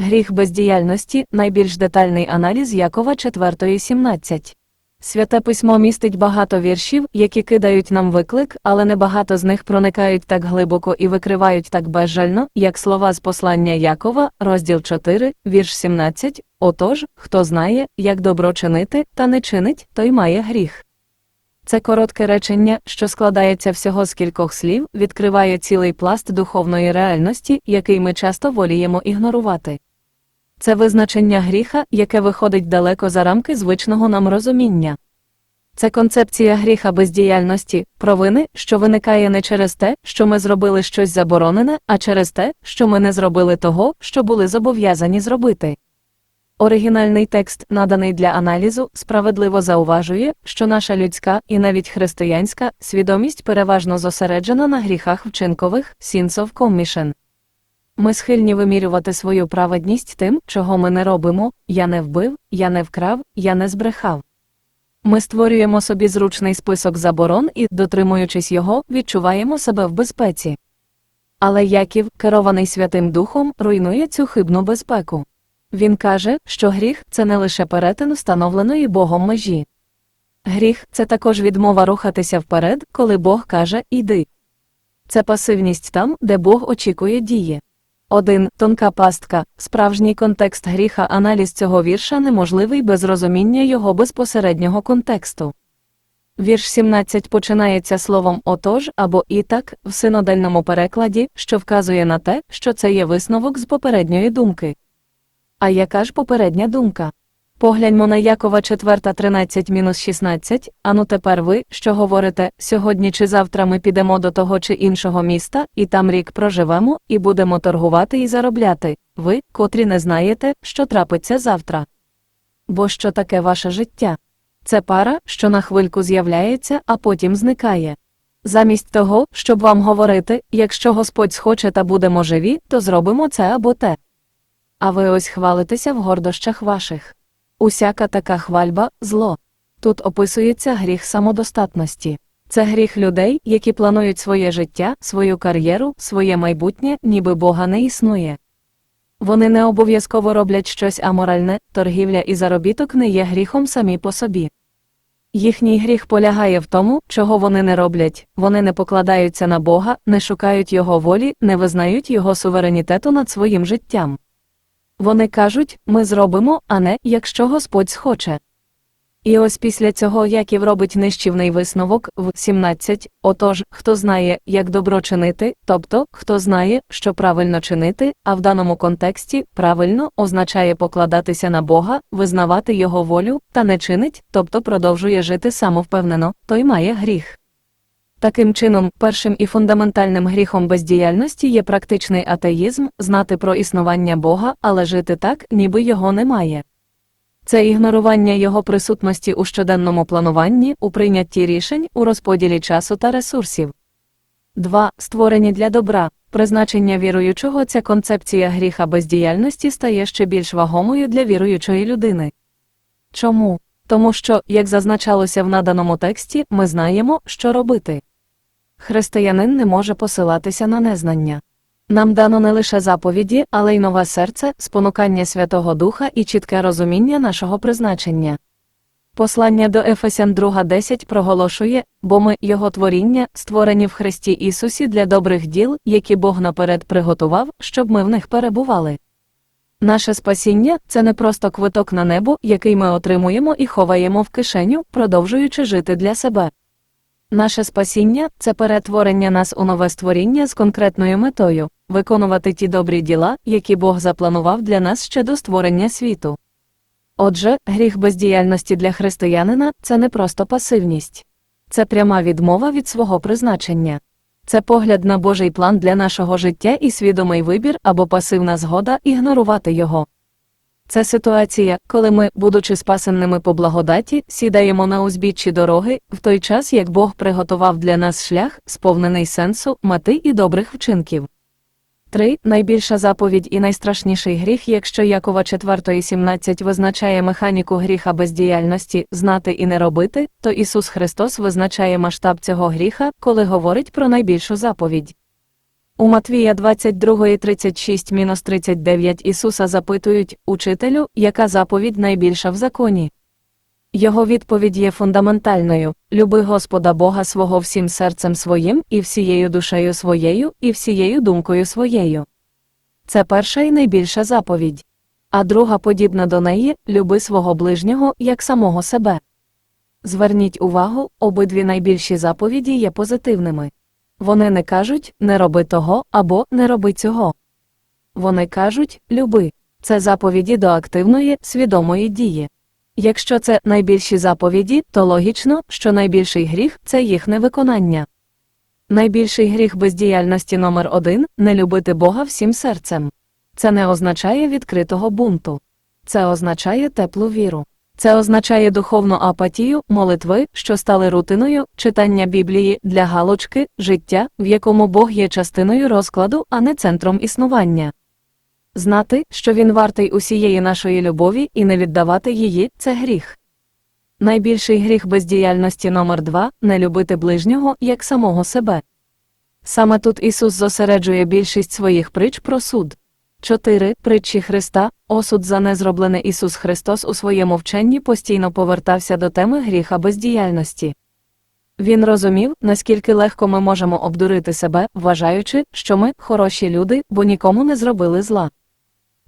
Гріх бездіяльності найбільш детальний аналіз Якова 4.17. Святе письмо містить багато віршів, які кидають нам виклик, але небагато з них проникають так глибоко і викривають так безжально, як слова з послання Якова, розділ 4, вірш 17. Отож, хто знає, як добро чинити, та не чинить, той має гріх. Це коротке речення, що складається всього з кількох слів, відкриває цілий пласт духовної реальності, який ми часто воліємо ігнорувати. Це визначення гріха, яке виходить далеко за рамки звичного нам розуміння. Це концепція гріха бездіяльності, провини, що виникає не через те, що ми зробили щось заборонене, а через те, що ми не зробили того, що були зобов'язані зробити. Оригінальний текст, наданий для аналізу, справедливо зауважує, що наша людська і навіть християнська свідомість переважно зосереджена на гріхах вчинкових sins of commission. Ми схильні вимірювати свою праведність тим, чого ми не робимо я не вбив, я не вкрав, я не збрехав. Ми створюємо собі зручний список заборон і, дотримуючись його, відчуваємо себе в безпеці. Але Яків, керований Святим Духом, руйнує цю хибну безпеку. Він каже, що гріх це не лише перетин встановленої Богом межі. Гріх це також відмова рухатися вперед, коли Бог каже Іди. Це пасивність там, де Бог очікує дії. Один тонка пастка, справжній контекст гріха, аналіз цього вірша неможливий без розуміння його безпосереднього контексту. Вірш 17 починається словом отож або і так в синодальному перекладі, що вказує на те, що це є висновок з попередньої думки. А яка ж попередня думка? Погляньмо на Якова 4 13-16, ану тепер ви, що говорите, сьогодні чи завтра ми підемо до того чи іншого міста, і там рік проживемо, і будемо торгувати і заробляти, ви, котрі не знаєте, що трапиться завтра. Бо що таке ваше життя? Це пара, що на хвильку з'являється, а потім зникає. Замість того, щоб вам говорити, якщо Господь схоче та будемо живі, то зробимо це або те. А ви ось хвалитеся в гордощах ваших. Усяка така хвальба зло. Тут описується гріх самодостатності. Це гріх людей, які планують своє життя, свою кар'єру, своє майбутнє, ніби Бога не існує. Вони не обов'язково роблять щось аморальне, торгівля і заробіток не є гріхом самі по собі. Їхній гріх полягає в тому, чого вони не роблять, вони не покладаються на Бога, не шукають Його волі, не визнають Його суверенітету над своїм життям. Вони кажуть, ми зробимо, а не якщо Господь схоче. І ось після цього Яків робить нищівний висновок в 17. Отож, хто знає, як добро чинити, тобто, хто знає, що правильно чинити, а в даному контексті правильно означає покладатися на Бога, визнавати Його волю, та не чинить, тобто продовжує жити самовпевнено, той має гріх. Таким чином, першим і фундаментальним гріхом бездіяльності є практичний атеїзм, знати про існування Бога, але жити так, ніби його немає. Це ігнорування його присутності у щоденному плануванні, у прийнятті рішень, у розподілі часу та ресурсів. 2. Створені для добра. Призначення віруючого ця концепція гріха бездіяльності стає ще більш вагомою для віруючої людини. Чому? Тому що, як зазначалося в наданому тексті, ми знаємо, що робити. Християнин не може посилатися на незнання. Нам дано не лише заповіді, але й нове серце, спонукання Святого Духа і чітке розуміння нашого призначення. Послання до Ефесян 2.10 проголошує, бо ми, Його творіння, створені в Христі Ісусі для добрих діл, які Бог наперед приготував, щоб ми в них перебували. Наше спасіння це не просто квиток на небо, який ми отримуємо і ховаємо в кишеню, продовжуючи жити для себе. Наше спасіння це перетворення нас у нове створіння з конкретною метою виконувати ті добрі діла, які Бог запланував для нас ще до створення світу. Отже, гріх бездіяльності для християнина це не просто пасивність, це пряма відмова від свого призначення. Це погляд на Божий план для нашого життя і свідомий вибір або пасивна згода ігнорувати його. Це ситуація, коли ми, будучи спасенними по благодаті, сідаємо на узбіччі дороги, в той час як Бог приготував для нас шлях, сповнений сенсу, мети і добрих вчинків. 3. Найбільша заповідь і найстрашніший гріх, якщо Якова 4.17 визначає механіку гріха бездіяльності, знати і не робити, то Ісус Христос визначає масштаб цього гріха, коли говорить про найбільшу заповідь. У Матвія 22.36-39 Ісуса запитують Учителю, яка заповідь найбільша в законі. Його відповідь є фундаментальною люби Господа Бога свого всім серцем своїм, і всією душею своєю, і всією думкою своєю. Це перша і найбільша заповідь. А друга, подібна до неї, люби свого ближнього як самого себе. Зверніть увагу, обидві найбільші заповіді є позитивними. Вони не кажуть не роби того або не роби цього. Вони кажуть люби. Це заповіді до активної, свідомої дії. Якщо це найбільші заповіді, то логічно, що найбільший гріх це їх невиконання. Найбільший гріх бездіяльності номер один не любити Бога всім серцем. Це не означає відкритого бунту. Це означає теплу віру. Це означає духовну апатію, молитви, що стали рутиною, читання Біблії для галочки, життя, в якому Бог є частиною розкладу, а не центром існування. Знати, що він вартий усієї нашої любові і не віддавати її це гріх. Найбільший гріх бездіяльності номер 2 не любити ближнього як самого себе. Саме тут Ісус зосереджує більшість своїх притч про суд. 4. Притчі Христа, осуд за незроблене Ісус Христос у своєму вченні постійно повертався до теми гріха бездіяльності. Він розумів, наскільки легко ми можемо обдурити себе, вважаючи, що ми хороші люди, бо нікому не зробили зла.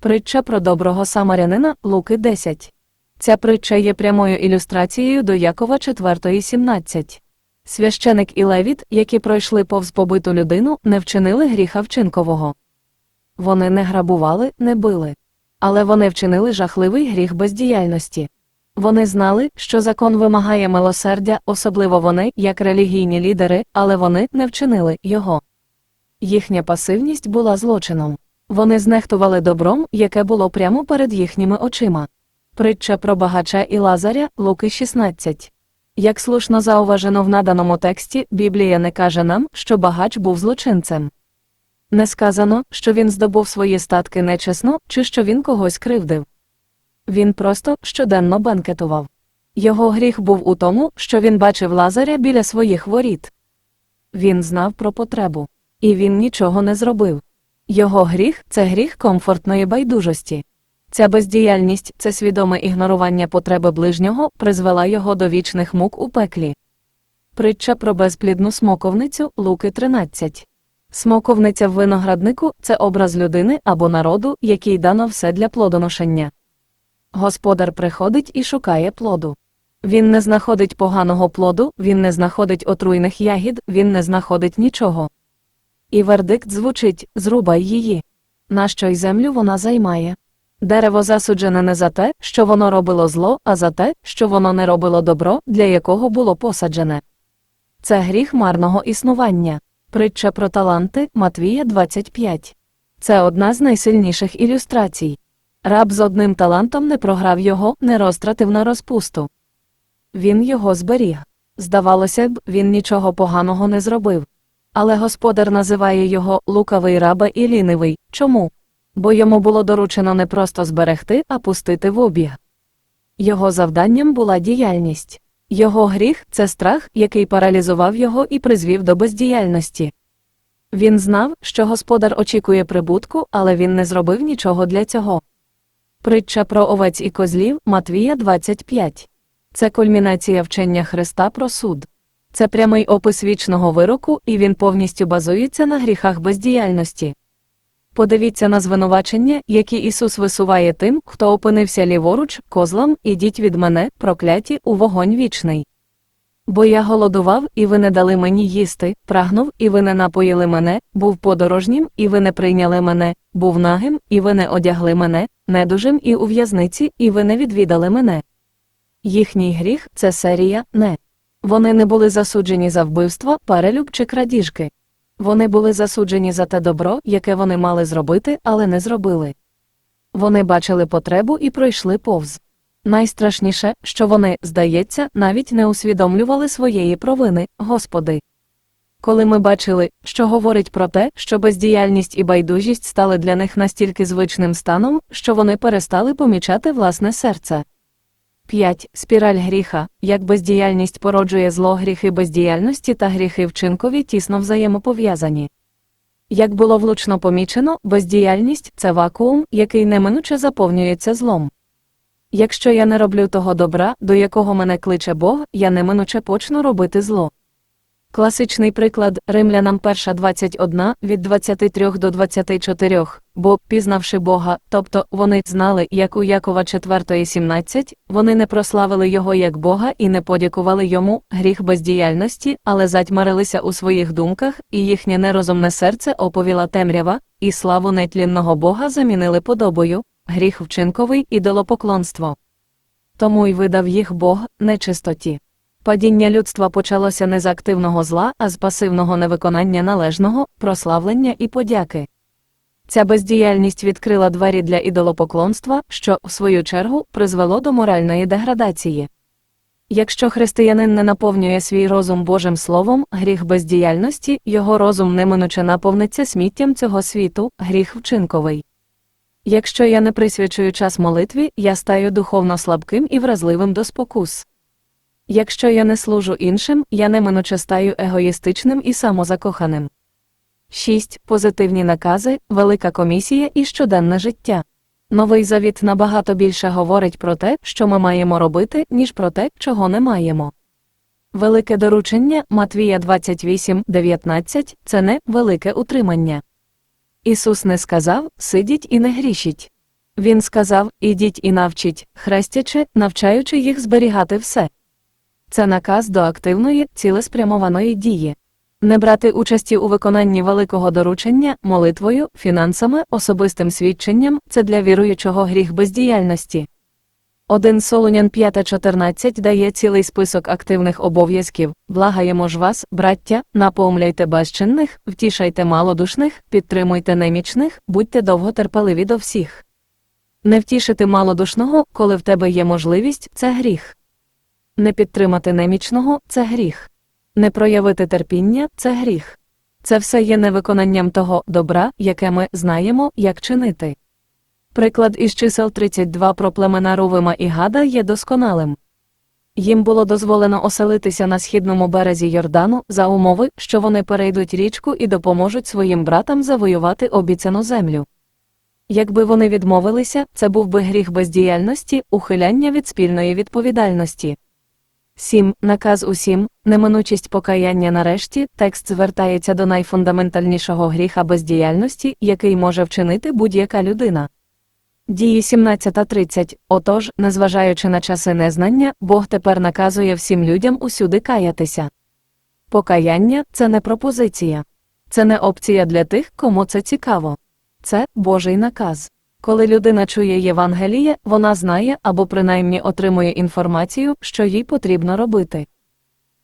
Притча про доброго самарянина Луки 10. Ця притча є прямою ілюстрацією до Якова 4.17. Священик і левіт, які пройшли повз побиту людину, не вчинили гріха вчинкового. Вони не грабували, не били. Але вони вчинили жахливий гріх бездіяльності. Вони знали, що закон вимагає милосердя, особливо вони, як релігійні лідери, але вони не вчинили його. Їхня пасивність була злочином. Вони знехтували добром, яке було прямо перед їхніми очима. Притча про багача і Лазаря, Луки 16. Як слушно зауважено в наданому тексті, Біблія не каже нам, що багач був злочинцем. Не сказано, що він здобув свої статки нечесно, чи що він когось кривдив. Він просто щоденно бенкетував. Його гріх був у тому, що він бачив Лазаря біля своїх воріт. Він знав про потребу. І він нічого не зробив. Його гріх це гріх комфортної байдужості. Ця бездіяльність, це свідоме ігнорування потреби ближнього, призвела його до вічних мук у пеклі. Притча про безплідну смоковницю Луки 13. Смоковниця в винограднику це образ людини або народу, який дано все для плодоношення. Господар приходить і шукає плоду. Він не знаходить поганого плоду, він не знаходить отруйних ягід, він не знаходить нічого. І вердикт звучить зрубай її. Нащо й землю вона займає? Дерево засуджене не за те, що воно робило зло, а за те, що воно не робило добро, для якого було посаджене. Це гріх марного існування. Притча про таланти Матвія 25. Це одна з найсильніших ілюстрацій. Раб з одним талантом не програв його, не розтратив на розпусту. Він його зберіг. Здавалося б, він нічого поганого не зробив. Але господар називає його лукавий раба і лінивий. Чому? Бо йому було доручено не просто зберегти, а пустити в обіг. Його завданням була діяльність. Його гріх це страх, який паралізував його і призвів до бездіяльності. Він знав, що господар очікує прибутку, але він не зробив нічого для цього. Притча про овець і козлів Матвія 25. Це кульмінація вчення Христа про суд. Це прямий опис вічного вироку, і він повністю базується на гріхах бездіяльності. Подивіться на звинувачення, які Ісус висуває тим, хто опинився ліворуч, козлам, ідіть від мене, прокляті, у вогонь вічний. Бо я голодував, і ви не дали мені їсти, прагнув, і ви не напоїли мене, був подорожнім, і ви не прийняли мене, був нагим, і ви не одягли мене, недужим і у в'язниці, і ви не відвідали мене. Їхній гріх це серія не. Вони не були засуджені за вбивство, перелюб чи крадіжки. Вони були засуджені за те добро, яке вони мали зробити, але не зробили. Вони бачили потребу і пройшли повз. Найстрашніше, що вони, здається, навіть не усвідомлювали своєї провини, Господи. Коли ми бачили, що говорить про те, що бездіяльність і байдужість стали для них настільки звичним станом, що вони перестали помічати власне серце. 5. Спіраль гріха, як бездіяльність породжує зло гріхи бездіяльності та гріхи вчинкові тісно взаємопов'язані. Як було влучно помічено, бездіяльність це вакуум, який неминуче заповнюється злом. Якщо я не роблю того добра, до якого мене кличе Бог, я неминуче почну робити зло. Класичний приклад Римлянам 1.21 від 23 до 24, бо, пізнавши Бога, тобто вони знали, як у Якова 4.17, вони не прославили Його як Бога і не подякували йому гріх бездіяльності, але затьмарилися у своїх думках, і їхнє нерозумне серце оповіла темрява, і славу нетлінного Бога замінили подобою, гріх вчинковий ідолопоклонство. Тому й видав їх Бог нечистоті. Падіння людства почалося не з активного зла, а з пасивного невиконання належного, прославлення і подяки. Ця бездіяльність відкрила двері для ідолопоклонства, що, в свою чергу, призвело до моральної деградації. Якщо християнин не наповнює свій розум Божим Словом, гріх бездіяльності, його розум неминуче наповниться сміттям цього світу, гріх вчинковий. Якщо я не присвячую час молитві, я стаю духовно слабким і вразливим до спокус. Якщо я не служу іншим, я неминуче стаю егоїстичним і самозакоханим. 6. Позитивні накази, велика комісія і щоденне життя. Новий завіт набагато більше говорить про те, що ми маємо робити, ніж про те, чого не маємо. Велике доручення Матвія 28, 19 – це не велике утримання. Ісус не сказав сидіть і не грішіть. Він сказав ідіть і навчіть, хрестячи, навчаючи їх зберігати все. Це наказ до активної, цілеспрямованої дії. Не брати участі у виконанні великого доручення, молитвою, фінансами, особистим свідченням це для віруючого гріх бездіяльності. 1 Солонян 5.14 дає цілий список активних обов'язків. Благаємо ж вас, браття, напомляйте безчинних, втішайте малодушних, підтримуйте немічних, будьте довготерпеливі до всіх. Не втішити малодушного, коли в тебе є можливість, це гріх. Не підтримати немічного це гріх. Не проявити терпіння це гріх. Це все є невиконанням того добра, яке ми знаємо, як чинити. Приклад із чисел 32 про племена Рувима і Гада є досконалим. Їм було дозволено оселитися на східному березі Йордану за умови, що вони перейдуть річку і допоможуть своїм братам завоювати обіцяну землю. Якби вони відмовилися, це був би гріх бездіяльності, ухиляння від спільної відповідальності. 7. Наказ усім, неминучість покаяння нарешті, текст звертається до найфундаментальнішого гріха бездіяльності, який може вчинити будь-яка людина. Дії 17.30. Отож, незважаючи на часи незнання, Бог тепер наказує всім людям усюди каятися. Покаяння це не пропозиція. Це не опція для тих, кому це цікаво. Це Божий наказ. Коли людина чує Євангеліє, вона знає або принаймні отримує інформацію, що їй потрібно робити.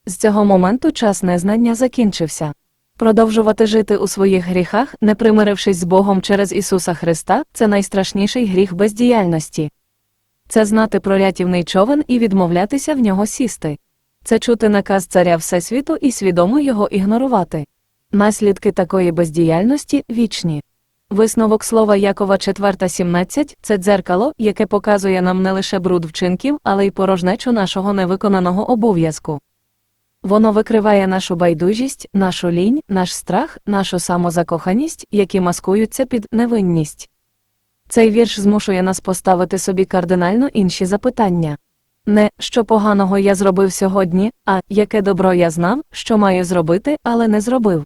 З цього моменту час незнання закінчився. Продовжувати жити у своїх гріхах, не примирившись з Богом через Ісуса Христа, це найстрашніший гріх бездіяльності. Це знати про рятівний човен і відмовлятися в нього сісти. Це чути наказ царя Всесвіту і свідомо його ігнорувати. Наслідки такої бездіяльності вічні. Висновок слова Якова 4.17 – це дзеркало, яке показує нам не лише бруд вчинків, але й порожнечу нашого невиконаного обов'язку. Воно викриває нашу байдужість, нашу лінь, наш страх, нашу самозакоханість, які маскуються під невинність. Цей вірш змушує нас поставити собі кардинально інші запитання. Не що поганого я зробив сьогодні, а яке добро я знав, що маю зробити, але не зробив.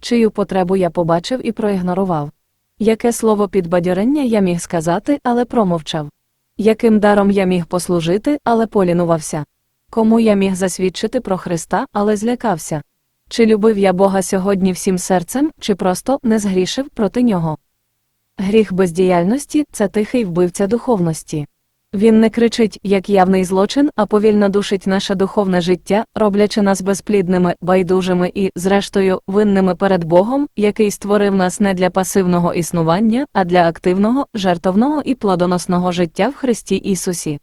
Чию потребу я побачив і проігнорував. Яке слово підбадьорення я міг сказати, але промовчав. Яким даром я міг послужити, але полінувався. Кому я міг засвідчити про Христа, але злякався? Чи любив я Бога сьогодні всім серцем, чи просто не згрішив проти нього? Гріх бездіяльності це тихий вбивця духовності. Він не кричить, як явний злочин, а повільно душить наше духовне життя, роблячи нас безплідними, байдужими і, зрештою, винними перед Богом, який створив нас не для пасивного існування, а для активного, жертовного і плодоносного життя в Христі Ісусі.